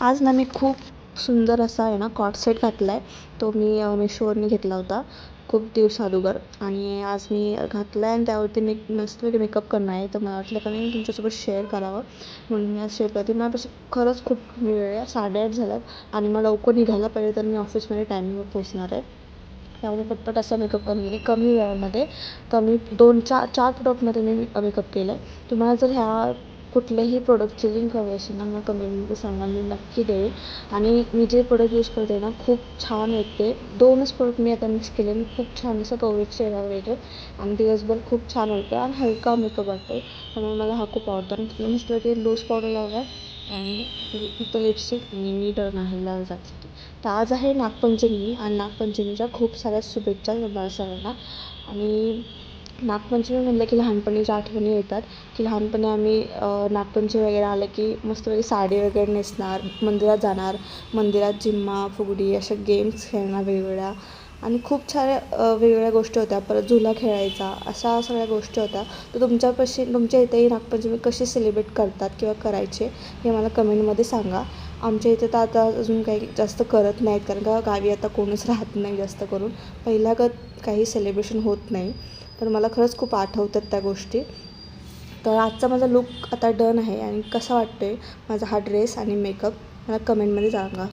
आज ना मी खूप सुंदर असा आहे ना कॉट सेट घातला आहे तो मी मिशोवरनं घेतला होता. खूप दिवस अगोदर आणि आज मी घातला आहे आणि त्यावरती मी मस्तपैकी मेकअप करणार आहे. तर मला वाटलं का नाही तुमच्यासोबत शेअर करावं. म्हणून मी आज शेअर करते. माझ्यापाशी खरंच खूप वेळ आहे. साडेआठ झाल्यात. आणि मला लवकर निघायला पाहिजे तर मी ऑफिसमध्ये टायमिंगवर पोचणार आहे. त्यामुळे पटपट असा मेकअप करून गेली कमी वेळामध्ये. कमी दोन चार चार प्रोडक्टमध्ये मी मेकअप केला आहे तुम्हाला जर ह्या कुठल्याही प्रोडक्टची लिंक हवी असेल ना मला कमेंटमध्ये सांगा मी नक्की देईल. आणि मी जे प्रोडक्ट यूज करते ना खूप छान येते दोनच प्रोडक्ट मी आता मिक्स केले आणि खूप छान असं कवरेज चेहऱ्यावर येतो आणि दिवसभर खूप छान होतं आणि हलका मेकअप वाटतो. त्यामुळे मला हा खूप आवडतो. आणि मस्त मस्तपैकी लूज पावडर लावला आणि फक्त लिपस्टिक आणि मी नाहीला जाते. तर आज आहे नागपंचमी आणि नागपंचमीच्या खूप साऱ्या शुभेच्छा तुम्हाला आणि नागपंचमी म्हणलं की लहानपणीच्या आठवणी येतात की लहानपणी आम्ही नागपंचमी वगैरे आलं की मस्तपैकी साडी वगैरे नेसणार मंदिरात जाणार मंदिरात झिम्मा फुगडी अशा गेम्स खेळणार वेगवेगळ्या. आणि खूप साऱ्या वेगवेगळ्या गोष्टी होत्या. परत झुला खेळायचा अशा सगळ्या गोष्टी होत्या. तर तुमच्यापाशी तुमच्या इथेही नागपंचमी कशी सेलिब्रेट करतात किंवा करायचे हे मला कमेंटमध्ये सांगा. आमच्या इथे तर आता अजून काही जास्त करत नाहीत कारण का गावी आता कोणीच राहत नाही जास्त करून. पहिल्यागत काही सेलिब्रेशन होत नाही. तर मला खरंच खूप आठवतात त्या गोष्टी. तर आजचा माझा लुक आता डन आहे आणि कसा वाटतो आहे माझा हा ड्रेस आणि मेकअप मला कमेंटमध्ये सांगा